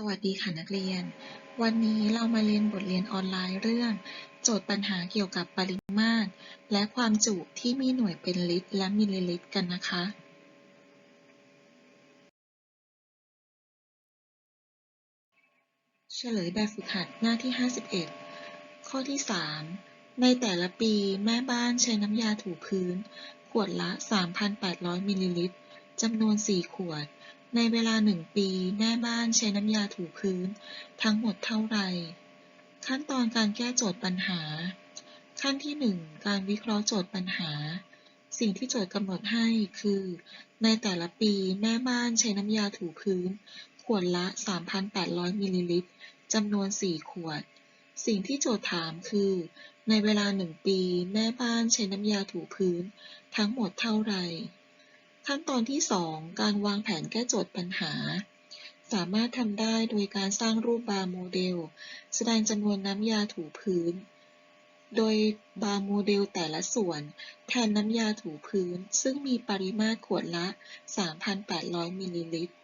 สวัสดีค่ะนักเรียน วันนี้เรามาเรียนบทเรียนออนไลน์เรื่อง โจทย์ปัญหาเกี่ยวกับปริมาตร และความจุที่มีหน่วยเป็นลิตรและมิลลิลิตรกันนะคะ เฉลยแบบฝึกหัดหน้าที่ 51 ข้อที่ 3 ในแต่ละปีแม่บ้านใช้น้ำยาถูพื้น ขวดละ 3,800 มิลลิลิตรจำนวน 4 ขวด ในเวลา1ปีแม่บ้านใช้น้ำยาถูพื้น ทั้งหมดเท่าไหร่ ขั้นตอนการแก้โจทย์ปัญหา ขั้นที่ 1 การวิเคราะห์โจทย์ปัญหา สิ่งที่โจทย์กำหนดให้คือ ในแต่ละปีแม่บ้านใช้น้ำยาถูพื้น ขวดละ 3,800 มิลลิลิตรจำนวน 4 ขวด สิ่งที่โจทย์ถามคือ ในเวลา 1 ปี แม่บ้านใช้น้ำยาถูพื้น ทั้งหมดเท่าไหร่ ขั้นตอนที่ 2 การวางแผนแก้โจทย์ปัญหา สามารถทำได้โดยการสร้างรูปบาร์โมเดล แสดงจำนวนน้ำยาถูพื้น โดยบาร์โมเดลแต่ละส่วน แทนน้ำยาถูพื้น ซึ่งมีปริมาตรขวดละ 3,800 มิลลิลิตร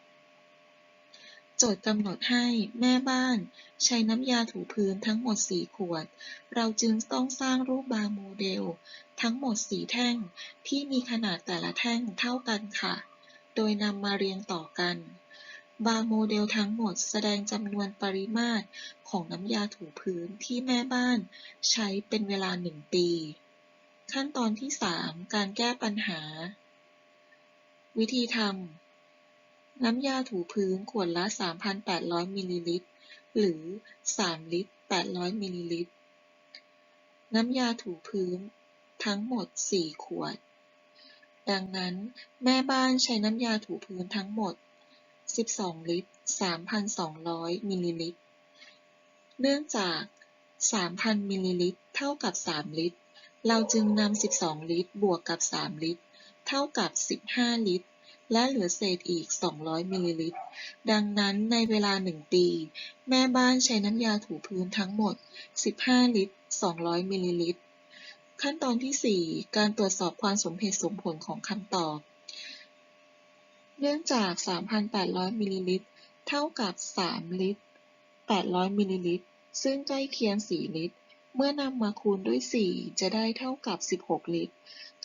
โจทย์กำหนดให้แม่บ้านใช้น้ำยาถูพื้นทั้งหมด 4 ขวด เราจึงต้องสร้างรูปบาร์โมเดล ทั้งหมด4แท่งที่มีขนาดแต่ละแท่งเท่ากันค่ะ โดยนำมาเรียงต่อกัน บาร์โมเดลทั้งหมดแสดงจำนวนปริมาตรของน้ำยาถูพื้นที่แม่บ้านใช้เป็นเวลา1ปี ขั้นตอนที่ 3 การแก้ปัญหา วิธีทำน้ำยาถูพื้นขวดละ 3,800มิลลิลิตรหรือ 3 ลิตร 800มิลลิลิตรน้ำยาถูพื้น ทั้งหมด4ขวด ดังนั้นแม่บ้านใช้น้ำยาถูพื้นทั้งหมด 12 ลิตร 3,200 มิลลิลิตร เนื่องจาก 3,000 มิลลิลิตร เท่ากับ 3 ลิตร เราจึงนำ 12 ลิตร บวกกับ 3 ลิตร เท่ากับ 15 ลิตร และเหลือเศษอีก 200 มิลลิลิตร ดังนั้นในเวลา 1 ปี แม่บ้านใช้น้ำยาถูพื้นทั้งหมด 15 ลิตร 200 มิลลิลิตร ขั้นตอนที่ 4 การตรวจสอบความสมเหตุสมผลของคำตอบ เนื่องจาก 3,800 มิลลิลิตร เท่ากับ 3 ลิตร 800 มิลลิลิตร ซึ่งใกล้เคียง 4 ลิตร เมื่อนำมาคูณด้วย 4 จะได้เท่ากับ 16 ลิตร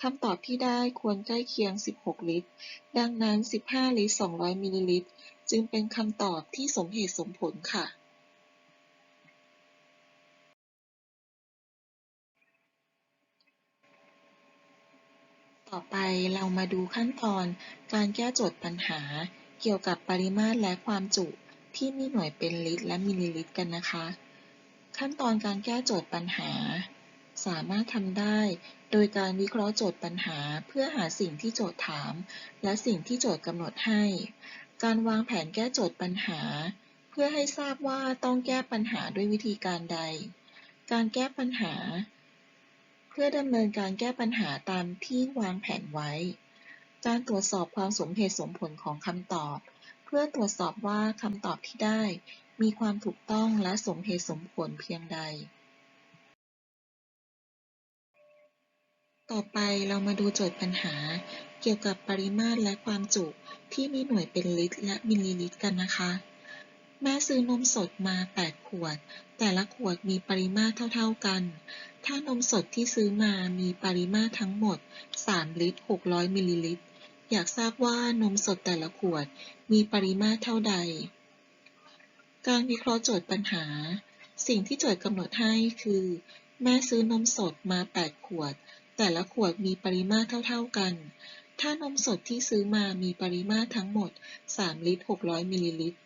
คำตอบที่ได้ควรใกล้เคียง 16 ลิตร ดังนั้น 15 ลิตร 200 มิลลิลิตร จึงเป็นคำตอบที่สมเหตุสมผลค่ะ ต่อไปเรามาดูขั้นตอนการแก้โจทย์ปัญหา เกี่ยวกับปริมาตรและความจุ ที่มีหน่วยเป็นลิตรและมิลลิลิตรกันนะคะ ขั้นตอนการแก้โจทย์ปัญหา สามารถทำได้ โดยการวิเคราะห์โจทย์ปัญหา เพื่อหาสิ่งที่โจทย์ถาม และสิ่งที่โจทย์กำหนดให้ การวางแผนแก้โจทย์ปัญหา เพื่อให้ทราบว่าต้องแก้ปัญหาด้วยวิธีการใด การแก้ปัญหา พื่อดำเนินการแก้ปัญหาตามที่วางแผนไว้ การตรวจสอบความสมเหตุสมผลของคำตอบ เพื่อตรวจสอบว่าคำตอบที่ได้ มีความถูกต้องและสมเหตุสมผลเพียงใด ต่อไปเรามาดูโจทย์ปัญหา เกี่ยวกับปริมาตรและความจุที่มีหน่วยเป็นลิตรและมิลลิลิตรกันนะคะ แม่ซื้อนมสดมา 8 ขวด แต่ละขวดมีปริมาตรเท่า ๆกัน ถ้านมสดที่ซื้อมามีปริมาตรทั้งหมด 3 ลิตร 600 มิลลิลิตร อยากทราบว่านมสดแต่ละขวดมีปริมาตรเท่าใด การวิเคราะห์โจทย์ปัญหา สิ่งที่โจทย์กำหนดให้คือ แม่ซื้อนมสดมา 8 ขวด แต่ละขวดมีปริมาตรเท่า ๆกัน ถ้านมสดที่ซื้อมามีปริมาตรทั้งหมด 3 ลิตร 600 มิลลิลิตร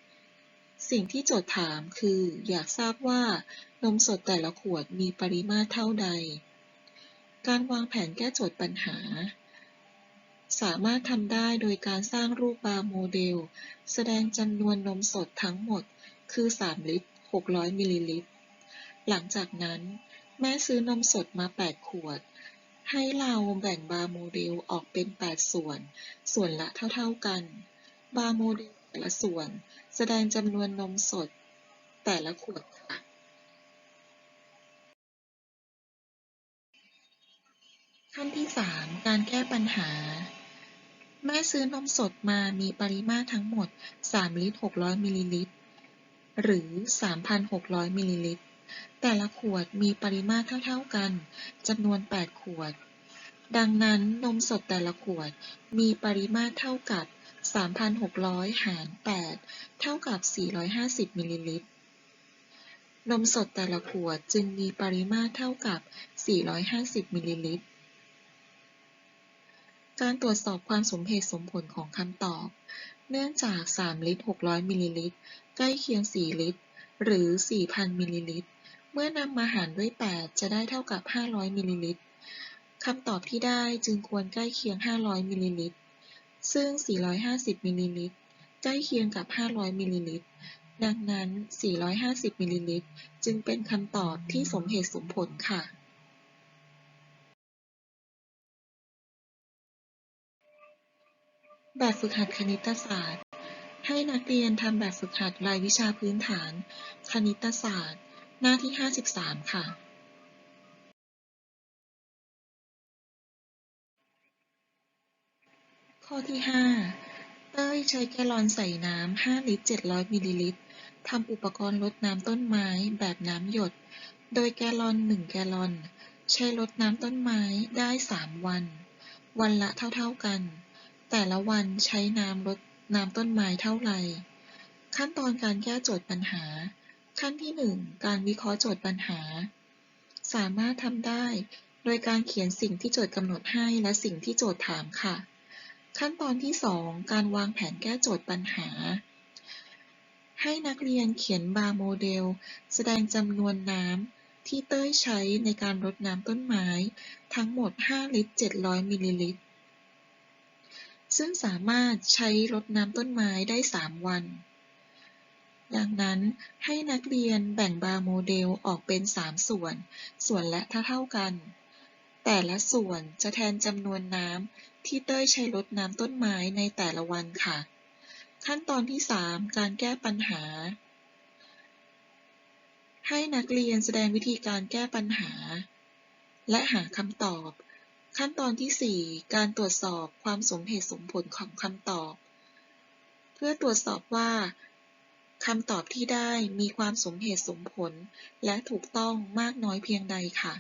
สิ่งที่โจทย์ถามคือ อยากทราบว่านมสดแต่ละขวดมีปริมาตรเท่าใด การวางแผนแก้โจทย์ปัญหา สามารถทำได้โดยการสร้างรูปบาร์โมเดล แสดงจำนวนนมสดทั้งหมด คือ 3 ลิตร 600 มิลลิลิตร หลังจากนั้น แม่ซื้อนมสดมา 8 ขวด ให้เราแบ่งบาร์โมเดลออกเป็น 8 ส่วน ส่วนละเท่า ๆกัน บาร์โมเดล แต่ละส่วน แสดงจำนวนนมสด แต่ละขวดค่ะ ขั้นที่ 3 การแก้ปัญหา แม่ซื้อนมสดมามีปริมาตรทั้งหมด 3 ลิตร 600 มิลลิลิตร หรือ 3,600 มิลลิลิตร แต่ละขวดมีปริมาตรเท่าๆกันจำนวน 8 ขวด ดังนั้นนมสดแต่ละขวดมีปริมาตรเท่ากับ 3,600 หาร 8 เท่ากับ 450 มิลลิลิตร นมสดแต่ละขวดจึงมีปริมาตรเท่ากับ 450 มิลลิลิตร การตรวจสอบความสมเหตุสมผลของคำตอบ เนื่องจาก 3 ลิตร 600 มิลลิลิตร ใกล้เคียง 4 ลิตร หรือ 4,000 มิลลิลิตร เมื่อนำมาหารด้วย 8 จะได้เท่ากับ 500 มิลลิลิตรคำตอบที่ได้จึงควรใกล้เคียง 500 มิลลิลิตร ซึ่ง 450 มิลลิลิตร ใกล้เคียงกับ 500 มิลลิลิตร ดังนั้น 450 มิลลิลิตร จึงเป็นคำตอบที่สมเหตุสมผลค่ะ แบบฝึกหัดคณิตศาสตร์ ให้นักเรียนทำแบบฝึกหัดรายวิชาพื้นฐาน คณิตศาสตร์ หน้าที่ 53 ค่ะ ข้อที่ 5 เต้ยใช้แกลลอนใส่น้ำ 5 ลิตร 700 มิลลิลิตรทำอุปกรณ์รดน้ำต้นไม้แบบน้ำหยด โดยแกลลอน 1 แกลลอน ใช้รดน้ำต้นไม้ได้ 3 วัน วันละเท่าๆกัน แต่ละวันใช้น้ำรดน้ำต้นไม้เท่าไหร่ ขั้นตอนการแก้โจทย์ปัญหา ขั้นที่ 1 การวิเคราะห์โจทย์ปัญหา สามารถทำได้ โดยการเขียนสิ่งที่โจทย์กำหนดให้และสิ่งที่โจทย์ถามค่ะ ขั้นตอนที่ 2 การวางแผนแก้โจทย์ปัญหา ให้นักเรียนเขียนบาร์โมเดล แสดงจำนวนน้ำที่เต้ยใช้ในการรดน้ำต้นไม้ ทั้งหมด 5 ลิตร 700 มิลลิลิตร ซึ่งสามารถใช้รดน้ำต้นไม้ได้ 3 วัน ดังนั้นให้นักเรียนแบ่งบาร์โมเดลออกเป็น 3 ส่วน ส่วนละเท่าๆกัน แต่ละส่วนจะแทนจำนวนน้ำที่เต้ยใช้รดน้ำต้นไม้ในแต่ละวันค่ะ ขั้นตอนที่ 3 การแก้ปัญหา ให้นักเรียนแสดงวิธีการแก้ปัญหา และหาคำตอบ ขั้นตอนที่ 4 การตรวจสอบความสมเหตุสมผลของคำตอบ เพื่อตรวจสอบว่าคำตอบที่ได้มีความสมเหตุสมผล และถูกต้องมากน้อยเพียงใดค่ะ